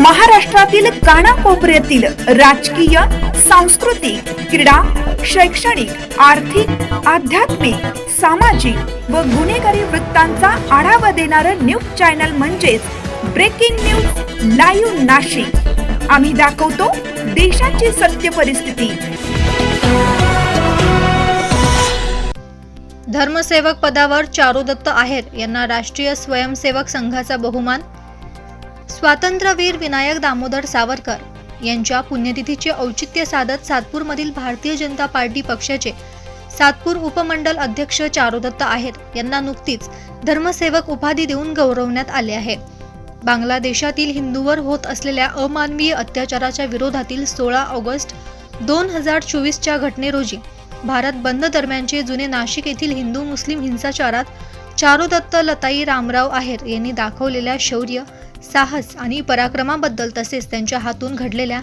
महाराष्ट्रातील कानाकोपऱ्यातील राजकीय सांस्कृतिक क्रीडा शैक्षणिक आर्थिक आध्यात्मिक सामाजिक व गुन्हेगारी वृत्तांचा आढावा देणारं न्यूज चॅनल म्हणजेच ब्रेकिंग न्यूज लाईव्ह नाशिक. आम्ही दाखवतो देशाची सत्य परिस्थिती. धर्मसेवक पदावर चारुदत्त आहेर यांना राष्ट्रीय स्वयंसेवक संघाचा बहुमान स्वातंत्र्यवीर विनायक दामोदर सावरकर यांच्या पुण्यतिथीचे औचित्य साधत सातपूरमधील भारतीय जनता पार्टी पक्षाचे सातपूर उपमंडल अध्यक्ष चारुदत्त आहेत. यांना नुकतीच धर्मसेवक उपाधी देऊन गौरवण्यात आले आहे. बांगलादेशातील हिंदूवर होत असलेल्या अमानवीय अत्याचाराच्या विरोधातील सोळा ऑगस्ट दोन हजार चोवीसच्या घटनेरोजी भारत बंद दरम्यानचे जुने नाशिक येथील हिंदू मुस्लिम हिंसाचारात चारुदत्त लताई रामराव आहेर यांनी दाखवलेल्या शौर्य साहस आणि पराक्रमाबद्दल तसेच त्यांच्या हातून घडलेल्या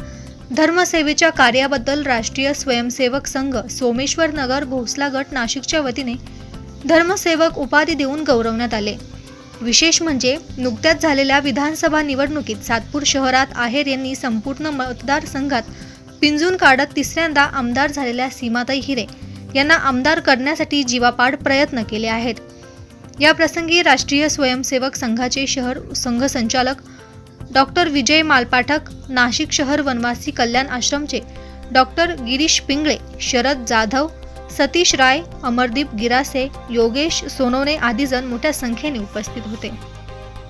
धर्मसेवेच्या कार्याबद्दल राष्ट्रीय स्वयंसेवक संघ सोमेश्वर नगर भोसला गट नाशिकच्या वतीने धर्मसेवक उपाधी देऊन गौरवण्यात आले. विशेष म्हणजे नुकत्याच झालेल्या विधानसभा निवडणुकीत सातपूर शहरात आहेर यांनी संपूर्ण मतदारसंघात पिंजून काढत तिसऱ्यांदा आमदार झालेल्या सीमाताई हिरे यांना आमदार करण्यासाठी जीवापाड प्रयत्न केले आहेत. याप्रसंगी राष्ट्रीय स्वयंसेवक संघाचे शहर संघ संचालक डॉक्टर विजय मालपाठक नाशिक शहर वनवासी कल्याण आश्रमचे डॉक्टर गिरीश पिंगळे शरद जाधव सतीश राय अमरदीप गिरासे योगेश सोनवणे आदी जण मोठ्या संख्येने उपस्थित होते.